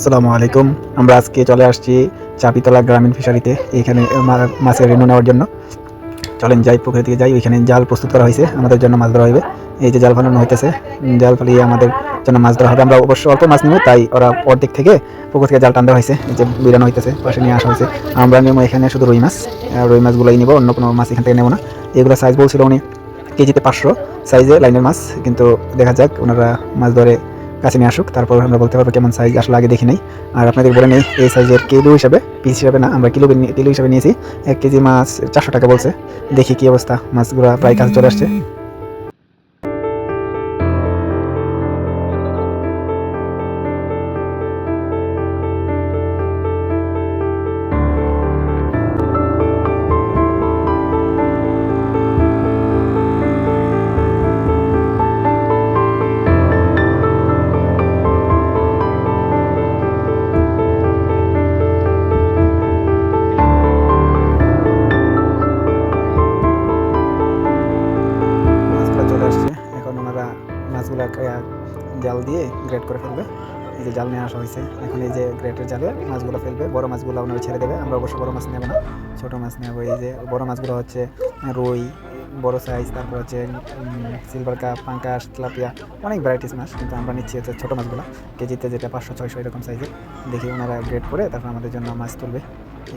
আসসালামু আলাইকুম। আমরা আজকে চলে আসছি চাপিতলা গ্রামীণ ফিশারিতে, এখানে মাছের রেনু নেওয়ার জন্য। চলেন যাই, পুকুরের দিকে যাই, ওইখানে জাল প্রস্তুত করা হয়েছে, আমাদের জন্য মাছ ধরা হবে। এই যে জাল ফালানো হইতেছে জাল ফালিয়ে আমাদের জন্য মাছ ধরা হবে। আমরা অবশ্য অল্প মাছ নেব, তাই ওরা অর্ধেক থেকে পুকুর থেকে জাল টান্দা হয়েছে, এই যে বিরানো হইতেছে, পাশে নিয়ে আসা হয়েছে। আমরা নেব এখানে শুধু রুই মাছ রুই মাছগুলোই নিব, অন্য কোনো মাছ এখান থেকে নেব না। এগুলো সাইজ বলছিল উনি কেজিতে পাঁচশো সাইজে লাইনের মাছ, কিন্তু দেখা যাক ওনারা মাছ ধরে কাছে নিয়ে আসুক, তারপর আমরা বলতে পারব কেমন সাইজ আসলে আগে দেখি নাই। আর আপনাদের বলে নেই, এই সাইজের কিলো হিসাবে পিস হিসাবে না, আমরা কিলো কিলো হিসাবে নিয়েছি। এক কেজি মাছ চারশো টাকা বলছে। দেখি কি অবস্থা, মাছগুলো প্রায় কাছে চলে আসছে। মাছগুলো জাল দিয়ে গ্রেড করে ফেলবে। এই যে জাল নিয়ে আসা হয়েছে। এখন এই যে গ্রেটের জালে মাছগুলো ফেলবে। বড় মাছগুলো ওনারা ছেড়ে দেবে। আমরা অবশ্য বড় মাছ নেব না। ছোটো মাছ নেব। এই যে বড় মাছগুলো হচ্ছে রুই, বড় সাইজ তারপর হচ্ছে সিলভার কাপ পাঙ্কাশ তেলাপিয়া অনেক ভ্যারাইটিস মাছ। কিন্তু আমরা নিচ্ছি হচ্ছে ছোটো মাছগুলো। কেজিতে যেটা পাঁচশো, ছয়শো এরকম সাইজের দেখি ওনারা গ্রেড করে তারপর আমাদের জন্য মাছ তুলবে।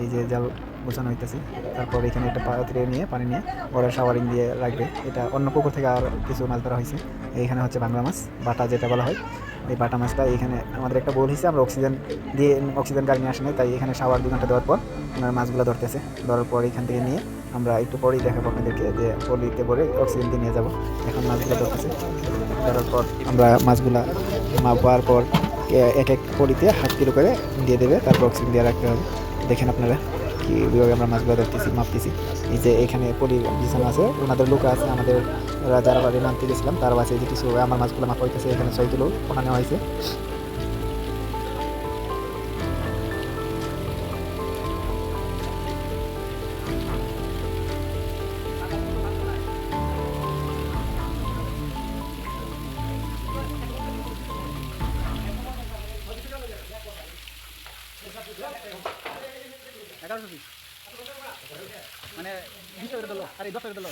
এই যে জাল বোঝানো হইতেছে, তারপর এখানে একটা পাত্রে নিয়ে, পানি নিয়ে ওরা শাওয়ারিং দিয়ে রাখবে। এটা অন্য পুকুর থেকে আর কিছু মাছ ধরা হয়েছে এইখানে হচ্ছে বাংলা মাছ, বাটা যেটা বলা হয়। এই বাটা মাছটা এখানে আমাদের একটা বোল হিসেবে আমরা অক্সিজেন দিয়ে অক্সিজেন গাড়ি নিয়ে আসি তাই এখানে শাওয়ার দু ঘণ্টা দেওয়ার পর ওনার মাছগুলো ধরতেছে। ধরার পর এখান থেকে নিয়ে আমরা একটু পরেই দেখাবো আপনাদেরকে যে পলিতে পরে অক্সিজেন দিয়ে নিয়ে যাব। এখন মাছগুলো ধরতেছে। ধরার পর আমরা মাছগুলা মাপার পর এক এক পলিতে হাফ কিলো করে দিয়ে দেবে, তারপর অক্সিজেন দিয়ে রাখতে হবে। দেখেন আপনারা কীভাবে আমরা মাছগুলো ধরতেছি মাপতেছি। এই যে এখানে পলি বিছানা আছে, ওনাদের লোক আছে, আমাদের যারা বাড়ি মানতে গেছিলাম, তার বাসে যে কিছু আমার মাছগুলো মাপা হইতেছে, এখানে ছয় কিলো ওনা নেওয়া হয়েছে এগারোশো পিস মানে দুশো করে দিল আরে দশ করে দিল